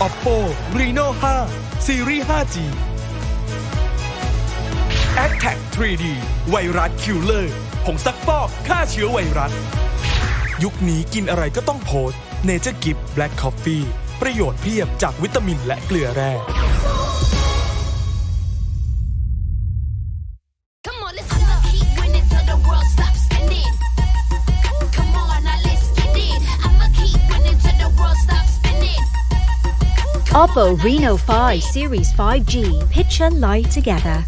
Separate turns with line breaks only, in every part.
Oppo Reno 5 series 5G a t t a c 3D ไวรัสคิลเลอร์ผงซักฟอกฆ่าเชื้อไวรัส ยุคนี้กินอะไรก็ต้องโพสเนเจอร์กิฟต์แบล็กคอฟฟี่ประโยชน์เพียบจากวิตามินและเกลือแร่
Oppo Reno 5 Series 5G Picture Light Together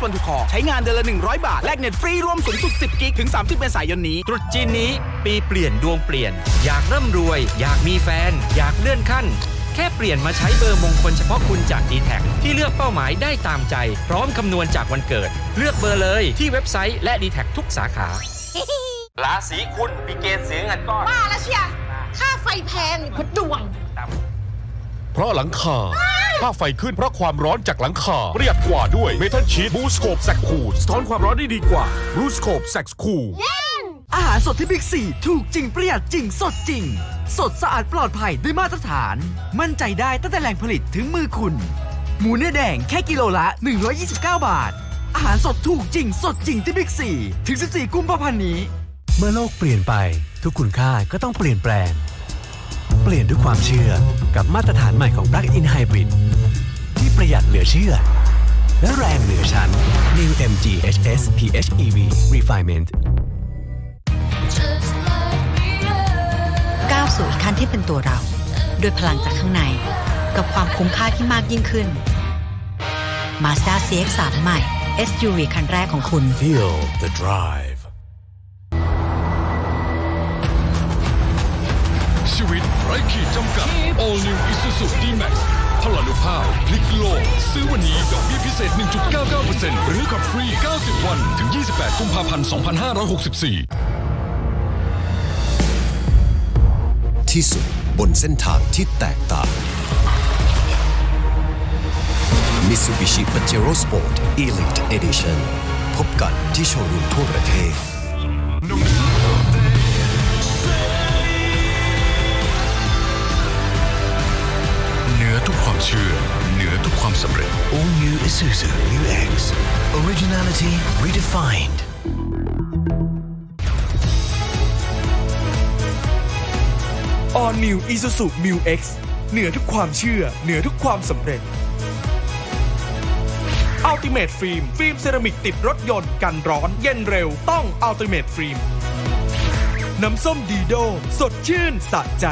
AIS One to Call ใช้งานเดือนละ 100 บาท แลกเน็ตฟรีรวมสูงสุด 10 กิก ถึง 30เมษายนนี้
ตรุษจีนนี้ ปีเปลี่ยนดวงเปลี่ยน อยากร่ำรวย อยากมีแฟน อยากเลื่อนขั้น แค่เปลี่ยนมาใช้เบอร์มงคลเฉพาะคุณจาก d t แทที่เลือกเป้าหมายได้ตามใจ พร้อมคำนวณจากวันเกิด เลือกเบอร์เลยที่เว็บไซต์และ d t แททุกสาขาราศีคุณมีเกณฑ์เสียเงินก้อน
ป้าละเชียค่าไฟแพงนี่พุดดวง
เพราะหลังคาค่าไฟขึ้นเพราะความร้อนจากหลังคาประหยัดกว่าด้วยเมทัลชีตบูสโคปแซกคูลสะท้อนความร้อนได้ดีกว่าบูสโคปแซกคูล
อาหารสดที่บิ๊กซีถูกจริงประหยัดจริงสดจริง สดสะอาดปลอดภัยด้วยมาตรฐาน มั่นใจได้ตั้งแต่แหล่งผลิตถึงมือคุณ หมูเนื้อแดงแค่กิโลละ 129 บาท อาหารสดถูกจริงสดจริงที่บิ๊กซีถึง 14 กุมภาพันธ์นี้
เมื่อโลกเปลี่ยนไป ทุกคุณค่าก็ต้องเปลี่ยนแปลง เปลี่ยนด้วยความเชื่อกับมาตรฐานใหม่ของ Plug-in Hybrid ที่ประหยัดเหลือเชื่อ และแรงเหนือชั้น New MG HS PHEV Refinement
Just like me.
ก้าวสู่อีกขั้นที่เป็นตัวเรา ด้วยพลังจากข้างใน กับความคุ้มค่าที่มากยิ่งขึ้น Mazda CX-3 ใหม่ SUV คันแรกของคุณ
Feel the drive
ชีวิตไร้ขีดจำกัด All New Isuzu D-Max พลานุภาพพลิกโลก ซื้อวันนี้ดอกเบี้ยพิเศษ 1.99%หรือขับฟรี 90 วัน ถึง 28 กุมภาพันธ์ 2564
ที่สุดบนเส้นทางที่แตกต่าง Mitsubishi Pajero Sport Elite Edition พบกันที่โชว์รูมทั่วประเทศ
เชื่อเหนือทุกความสำเร็จ
All New Isuzu New X Originality Redefined
All New Isuzu Mu X เหนือทุกความเชื่อ เหนือทุกความสำเร็จ Ultimate Film ฟิล์มเซรามิกติดรถยนต์กันร้อนเย็นเร็วต้อง Ultimate Film น้ำส้มดีโด สดชื่นสะใจ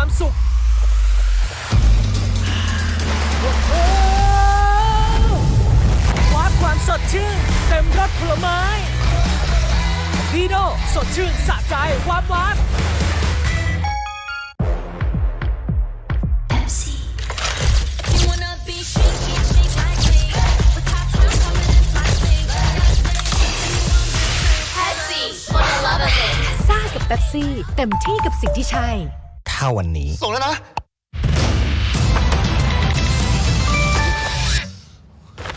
ความสุขวาร์ปความสดชื่น เต็มรสผลไม้ดีโดสดชื่นสะใจวาร์ปวาร์ป
Pepsi. You wanna be chic, chic, chic like me. With cocktails coming in slightly. Pepsi, for the love of it.
ซ่ากับเป๊ปซี่ เต็มที่กับสิ่งที่ใช่
ถ้าวันนี้
ส่งแล้วนะ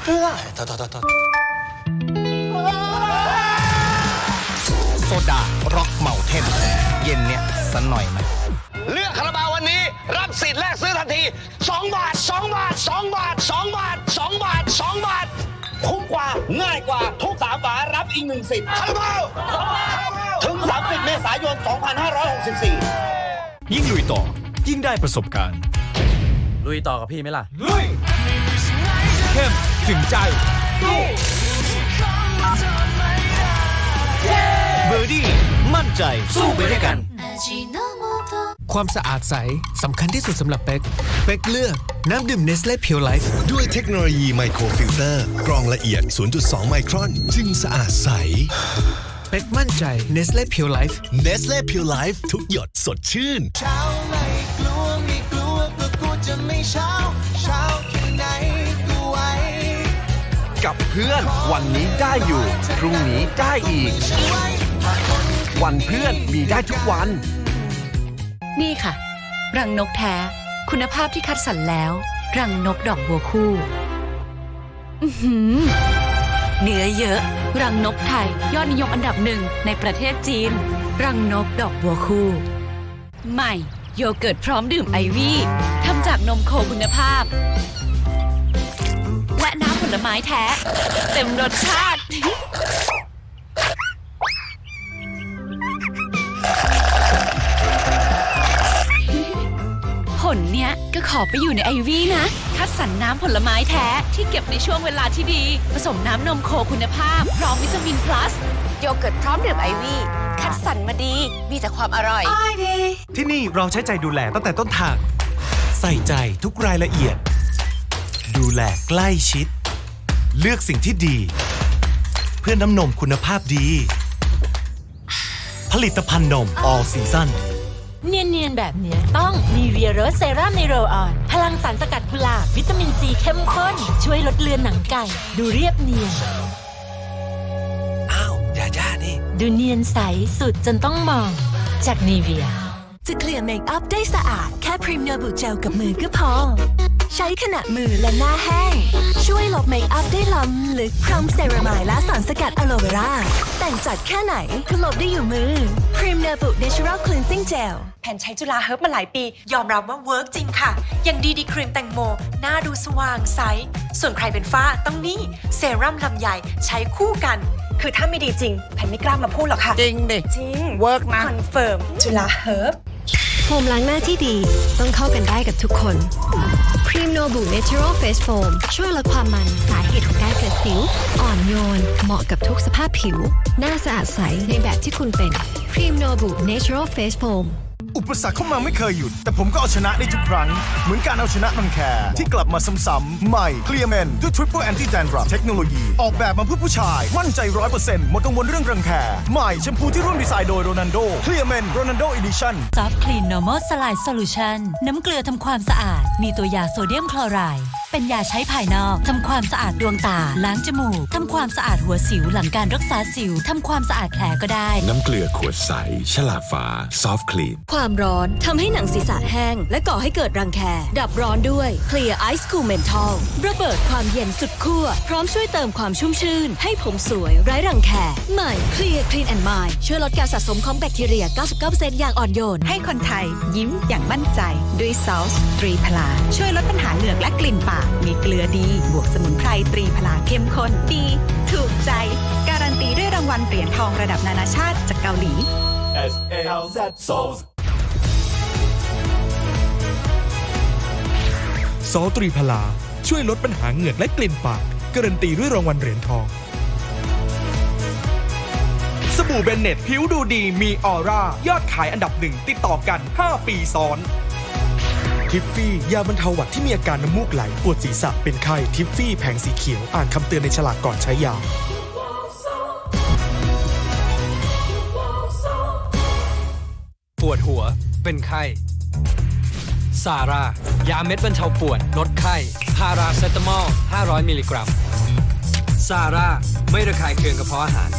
เฮ้ยทอทอทอทอโซดาร็อกเมาเทนเย็นเนี้ยสันหน่อยไหมเลือกคาราบาววันนี้ รับสิทธิ์แลกซื้อทันที 2 บาท 2 บาท 2 บาท 2 บาท 2 บาท 2 บาท คุ้มกว่าง่ายกว่าทุกสามบาทรับอีกหนึ่งสิทธิ์คาราบาวถึง 30 เมษายน 2564
ยิ่งลุยต่อ ยิ่งได้ประสบการณ์
ลุยต่อกับพี่ไหมล่ะ ลุย
เข้มถึงใจ
เบอร์ดี้มั่นใจสู้ไปด้วยกัน
ความสะอาดใสสำคัญที่สุดสำหรับเป็ก เป็กเลือก น้ำดื่มเนสเล่เพียวไลฟ์
ด้วยเทคโนโลยีไมโครฟิลเตอร์ กรองละเอียด 0.2 ไมครอน จึงสะอาดใส
เป็กมั่นใจเนสเล่เพียวไลฟ์
Nestle Pure Life ทุกหยดสดชื่น
เช้าไม่กลัวไม่กลัวก็กลัวจะไม่เช้า เช้าแค่ไหนก็ไหว
กับเพื่อนวันนี้ได้อยู่ พรุ่งนี้ได้อีก วันเพื่อนมีได้ทุกวัน
นี่ค่ะ รังนกแท้ คุณภาพที่คัดสรรแล้ว รังนกดอกบัวคู่ อื้อหือเนื้อเยอะ รังนกไทย ยอดนิยมอันดับหนึ่งในประเทศจีน รังนกดอกบัวคู่ ใหม่ โยเกิร์ตพร้อมดื่มไอวี่ทำจากนมโคคุณภาพ และน้ำผลไม้แท้ เต็มรสชาติ ขอไปอยู่ในไอวี่นะ คัดสรรน้ำผลไม้แท้ที่เก็บในช่วงเวลาที่ดี ผสมน้ำนมโคคุณภาพ พร้อมวิตามิน plus โยเกิร์ตพร้อมดื่มไอวี่คัดสรรมาดี มีแต่ความอร่อย
ที่นี่เราใช้ใจดูแลตั้งแต่ต้นทาง ใส่ใจทุกรายละเอียด ดูแลใกล้ชิด เลือกสิ่งที่ดี เพื่อน้ำนมคุณภาพดี ผลิตภัณฑ์นม All Season
เนียนๆ แบบเนี้ยต้องมีเวียโรสเซรั่มในโรลออน พลังสารสกัดกุหลาบวิตามินซีเข้มข้น ช่วยลดเลือนหนังไก่ ดูเรียบเนียน
อ้าวอย่าย่านี่
ดูเนียนใสสุดจนต้องมอง จากนีเวีย จะเคลียร์เมคอัพได้สะอาด แค่พรีเมียร์บูเจลกับมือก็พอ ใช้ขณะมือและหน้าแห้ง ช่วยลบเมคอัพได้ล้ำลึกพร้อมเซรามายและสารสกัดอะโลเวราแต่งจัดแค่ไหนก็ลบได้อยู่มือพรีเมียร์บูเนเชอรัลคลีนซิ่งเจล
แผ่นใช้จุฬาเฮิร์บมาหลายปี ยอมรับว่าเวิร์กจริงค่ะ อย่างดีดีครีมแตงโม หน้าดูสว่างใส ส่วนใครเป็นฝ้าต้องนี่เซรั่มลำใหญ่ใช้คู่กัน คือถ้าไม่ดีจริง แผ่นไม่กล้ามาพูดหรอกค่ะ
จริงดิ
จริง เวิร์กนะ คอนเฟิร์ม จุฬาเฮิร์บ
โฟ มล้างหน้าที่ดีต้องเข้ากันได้กับทุกคนครีมโนบุเนเช
อรัลเฟสโฟมช่
วยลดความมันสาเหตุของการเกิดสิว อ่อนโยน เหมาะกับทุกสภาพผิว หน้าสะอาดใสในแบบที่คุณเป็นครีมโนบุเนเช
อ
รัลเฟสโฟม
อุปสรรคเข้ามาไม่เคยหยุด แต่ผมก็เอาชนะได้ทุกครั้ง เหมือนการเอาชนะรังแคที่กลับมาซ้ำๆใหม่เคลียร์แมนด้วย Triple Anti Dandruff เทคโนโลยี ออกแบบมาเพื่อผู้ชาย มั่นใจ 100%หมดกังวลเรื่องรังแคใหม่แชมพูที่ร่วมดีไซน์โดยโรนันโด Clear Men Ronaldo Edition
Soft Clean Normal Saline Solution น้ำเกลือทำความสะอาด มีตัวยาโซเดียมคลอไรด์ เป็นยาใช้ภายนอกทำความสะอาดดวงตา ล้างจมูกทำความสะอาดหัวสิวหลังการรักษาสิวทำความสะอาดแผลก็ได้
น้ำเกลือขวดใส ฉลากฟ้าซอฟต์คลีน
ความร้อนทำให้หนังศีรษะแห้ง และก่อให้เกิดรังแค ดับร้อนด้วย Clear Ice Cool Menthol ระเบิดความเย็นสุดขั้วพร้อมช่วยเติมความชุ่มชื่น ให้ผมสวยไร้รังแคใหม่ Clear Clean and Mind ช่วยลดการสะสมของแบคทีเรีย 99%อย่างอ่อนโยน
ให้คนไทย ยิ้มอย่างมั่นใจด้วยซอสตรีพลาช่วยลดปัญหาเหงือกและกลิ่นปากมีเกลือดีบวกสมุนไพรตรีพลาเข้มข้นดี ถูกใจ การันตีด้วยรางวัลเหรียญทองระดับนานาชาติจากเกาหลี
S A L Z Souls ซอลตรีพลา ช่วยลดปัญหาเหงือกและกลิ่นปาก การันตีด้วยรางวัลเหรียญทอง สบู่เบนเน็ตผิวดูดีมีออร่า ยอดขายอันดับหนึ่งติดต่อกัน 5 ปีซ้อน ทิฟฟี่ ยาบรรเทาหวัดที่มีอาการน้ำมูกไหล ปวดศีรษะเป็นไข้ทิฟฟี่แผงสีเขียว อ่านคำเตือนในฉลากก่อนใช้ยา
ปวดหัว เป็นไข้ซาร่ายาเม็ดบรรเทาปวด ลดไข้พาราเซตามอล 500 มิลลิกรัมซาร่า ไม่ระคายเคืองกระเพาะอาหาร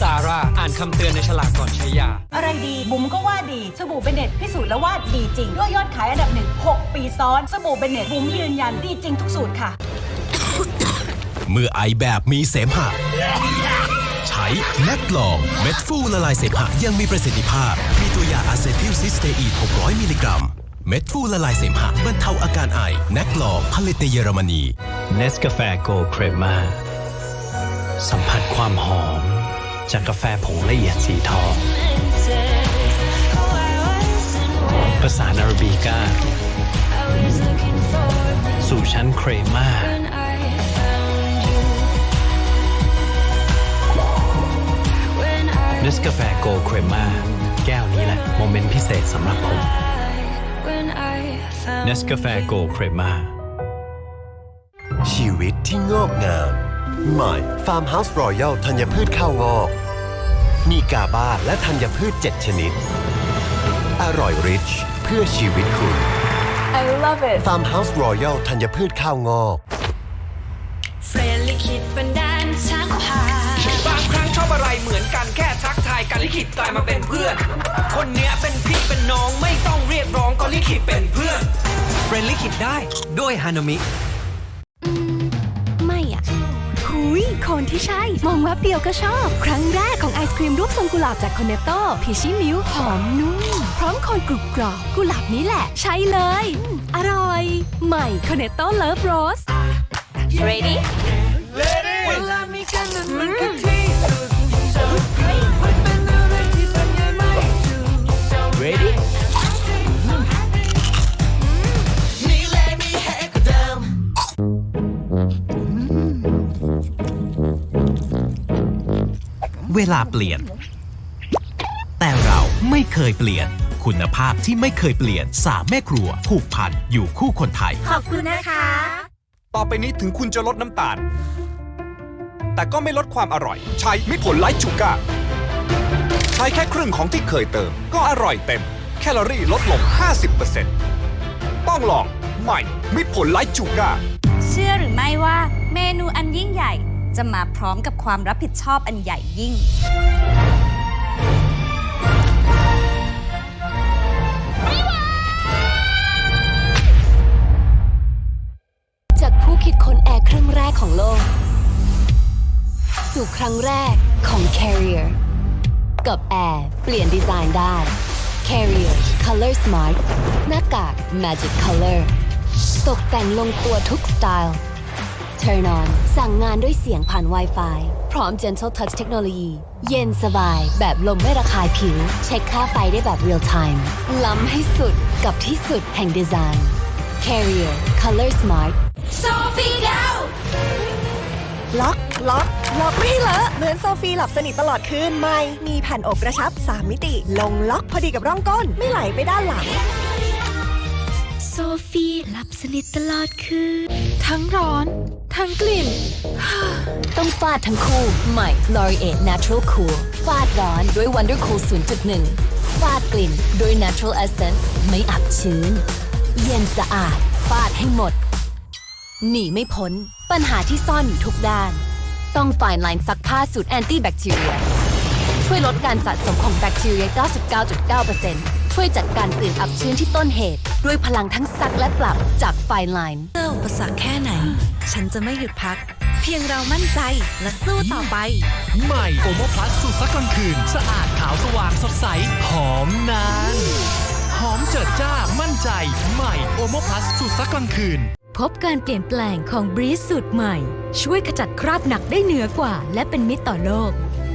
ซาร่าอ่านคำเตือนในฉลากก่อนใช้ยา
อะไรดี บุ๋มก็ว่าดีสบู่เบนเน็ตพิสูจน์แล้วว่าดีจริง ด้วยยอดขายอันดับหนึ่ง6ปีซ้อน สบู่เบนเน็ตบุ๋มยืนยันดีจริงทุกสูตรค่ะ
เมื่อไอแบบมีเสมหะ ใช้แนกลองเม็ดฟูละลายเสมหะยังมีประสิทธิภาพ มีตัวยาอะเซทิลซิสเตอีน600 มิลลิกรัม เม็ดฟูละลายเสมหะบรรเทาอาการไอแนกลองผลิตในเยอรมนี
เนสกาแฟโกลเครมาสัมผัสความหอม จากกาแฟผงละเอียดสีทองประสาอาราบิก้า สู่ชั้นเครมาเนสกาแฟโกเครมาแก้วนี้แหละ โมเมนต์พิเศษสำหรับผม Nescafe Gold Crema
ชีวิตที่งอกงาม ใหม่ Farmhouse Royal ธัญพืชข้าวงอก มีกาบาและธัญพืช 7 ชนิด อร่อยริชเพื่อชีวิตคุณ
I love it
Farmhouse Royal ธัญพืชข้าวงอก
เฟรนลิขิตบันดาลช้างพา
บางครั้งชอบอะไรเหมือนกันแค่ทักทายกันลิขิตกลายมาเป็นเพื่อน คนเนี้ยเป็นพี่เป็นน้องไม่ต้องเรียกร้องก็ลิขิตเป็นเพื่อนเฟรนลิขิตได้ด้วยฮานามิ
ไม่ หุยคนที่ใช่ มองแวบเดียวก็ชอบ ครั้งแรกของไอศครีมรูปทรงกุหลาบจากคอนเนตโต้พีชิมิวหอมนุ่ม พร้อมโคนกรุบกรอบกุหลาบนี้แหละ ใช่เลยอืมอร่อย ใหม่คอนเนตโต้เลิฟโรส ready
เวลาเป
ลี่ยน แต่เราไม่เคยเปลี่ยน คุณภาพที่ไม่เคยเปลี่ยนสามแม่ครัวผูกพันอยู่คู่คนไทย
ขอบคุณนะคะ
ต่อไปนี้ถึงคุณจะลดน้ำตาล แต่ก็ไม่ลดความอร่อย ใช้มิตรผลไลท์ชูการ์ใช้แค่ครึ่งของที่เคยเติม ก็อร่อยเต็ม แคลอรี่ลดลง 50%ต้องลองใหม่มิตรผลไลท์ชูการ์
เชื่อหรือไม่ว่าเมนูอันยิ่งใหญ่ จะมาพร้อมกับความรับผิดชอบอันใหญ่ยิ่ง
จากผู้คิดค้นแอร์เครั้งแรกของโลก สู่ครั้งแรกของ Carrier กับแอร์เปลี่ยนดีไซน์ได้ Carrier Color Smart หน้ากาก Magic Color ตกแต่งลงตัวทุกสไตล์ Turn on สั่งงานด้วยเสียงผ่าน Wi-Fi พร้อม Gentle Touch เทคโนโลยี เย็นสบาย แบบลมไม่ระคายผิว เช็คค่าไฟได้แบบ Real Time ล้ำให้สุดกับที่สุดแห่งดีไซน์ Carrier Color Smart
Sophie out
ล็อกล็อกล็อกไม่ให้เลอะเหมือนโซฟีหลับสนิทตลอดคืนไม่มีแผ่นอบกระชับ 3 มิติ ลงล็อกพอดีกับร่องก้น ไม่ไหลไปด้านหลัง
โซฟีหลับสนิทตลอดคืน ทั้งร้อน ทั้งกลิ่น ต้องฟาดทั้งคู่ ใหม่ l o r i e Natural Cool ฟาดร้อนด้วย Wonder Cool 0.1 ฟาดกลิ่นด้วย Natural Essence ไม่อับชื้น เย็นสะอาด ฟาดให้หมด หนีไม่พ้น ปัญหาที่ซ่อนอยู่ทุกด้าน ต้อง Fine Line ซักผ้าสูตร Anti Bacteria ช่วยลดการสะสมของแบคทีเรีย 99.9% ช่วยจัดการกลิ่นอับชื้นที่ต้นเหตุ ด้วยพลังทั้งซักและปรับจาก Fine Line
เจออุปสรรคแค่ไหน ฉันจะไม่หยุดพัก เพียงเรามั่นใจและสู้ต่อไป
ใหม่โอโมพลัสสูตรซักกลางคืน สะอาดขาวสว่างสดใส หอมนาน หอมเจิดจ้ามั่นใจ ใหม่โอโมพลัสสูตรซักกลางคืน
พบการเปลี่ยนแปลงของบรีสสูตรใหม่ ช่วยขจัดคราบหนักได้เหนือกว่า และเป็นมิตรต่อโลก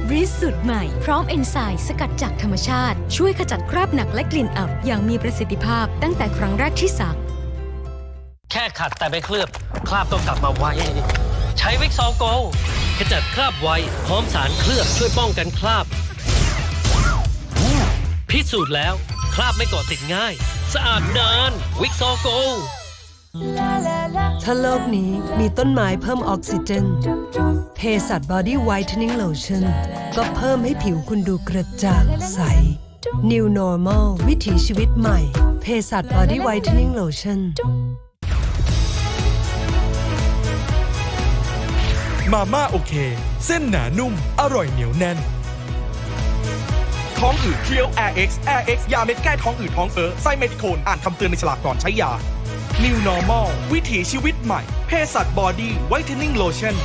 บรีสสูตรใหม่ พร้อมเอนไซม์สกัดจากธรรมชาติ ช่วยขจัดคราบหนักและกลิ่นอับ อย่างมีประสิทธิภาพตั้งแต่ครั้งแรกที่สัก
แค่ขัดแต่ไม่เคลือบ คราบต้องกลับมาไว ใช้วิกซอลโกลขจัดคราบไว พร้อมสารเคลือบช่วยป้องกันคราบ พิสูจน์แล้ว คราบไม่เกาะติดง่าย สะอาดนานวิกซอลโกล
ถ้าโลกนี้มีต้นไม้เพิ่มออกซิเจนเภสัชบอดี้ไวท์เทนนิ่งโลชั่นก็เพิ่มให้ผิวคุณดูกระจ่างใส New Normal วิถีชีวิตใหม่เภสัชบอดี้ไวท์เทนนิ่งโลชั่น
มาม่าโอเค เส้นหนานุ่ม อร่อยเหนียวแน่น ท้องอืดเคี้ยว Air X Air X ยาเม็ดแก้ท้องอืดท้องเฟ้อไส้เมทิโคนอ่านคำเตือนในฉลากก่อนใช้ยา New Normal วิถีชีวิตใหม่เภสัชบอดี้ไวท์เทนนิ่งโลชั่น